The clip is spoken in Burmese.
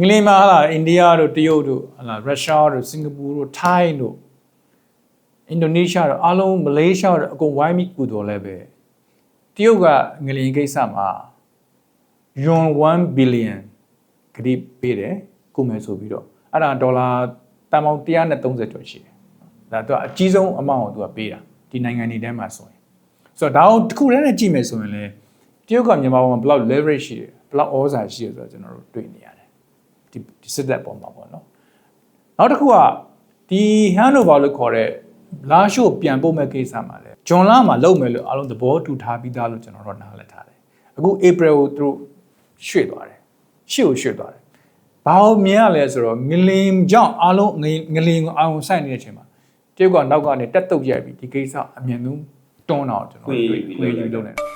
ငလင်းမှာဟာလာအိန္ဒိယတို့တရုတ်တို့ဟာလာရုရှားတို့စင်ကာပူတို့ထိုင်းတို့အင်ဒိုနီးရှားတို့အားလုံးမလေးရှားတို့အကုန်ဝိုင်းပြီးကူတော်လဲပဲတရုတ်ကငလင်းကိစ္စမှာယွန်1ဘီလီယံကတိပေးတယ်ကုမယ်ဆိုပြီးတော့အဲ့ဒါဒေါ်လာတန်ပေါင်း130ကျော်ရှိတယ်ဒါတော့အကြီးဆုံးအမောင်းကိုသူကပေးတာဒီနိုင်ငံတွေထဲမှာဆိုရင်ဆိုတော့ဒါအောင်တစ်ခုတည်းနဲ့ကြည့်မယ်ဆိုရင်လေတရုတ်ကမြန်မာပေါ်မှာဘယ်လောက် leverage ရှိတယ်ဘယ်လောက်ဩဇာရှိတယ်ဆိုတော့ကျွန်တော်တို့တွေ့နေရတယ် ဒီဒီစစ်တပ်ပေါ်မှာပေါ့နော်နောက်တစ်ခုကဒီ handover လို့ခေါ်တဲ့လာရှို့ပြန်ပို့မဲ့ကိစ္စမှာလဲဂျွန်လာမှာလုပ်မယ်လို့အားလုံးသဘောတူထားပြီးသားလို့ကျွန်တော်တို့နားလည်ထားတယ်အခု April ကိုသူတို့ရွှေ့သွားတယ်ရှေ့ကိုရွှေ့သွားတယ်ဘာလို့မြင်ရလဲဆိုတော့ငလင်ကြောင့်အားလုံးငငလင်ကိုအောင်ဆိုင်နေတဲ့အချိန်မှာတရုတ်ကနောက်ကနေတက်တုတ်ရိုက်ပြီးဒီကိစ္စအမြင်ဆုံးတွန်းတော့ကျွန်တော်တို့တွေ့တွေ့ပြီးလုပ်နေတာ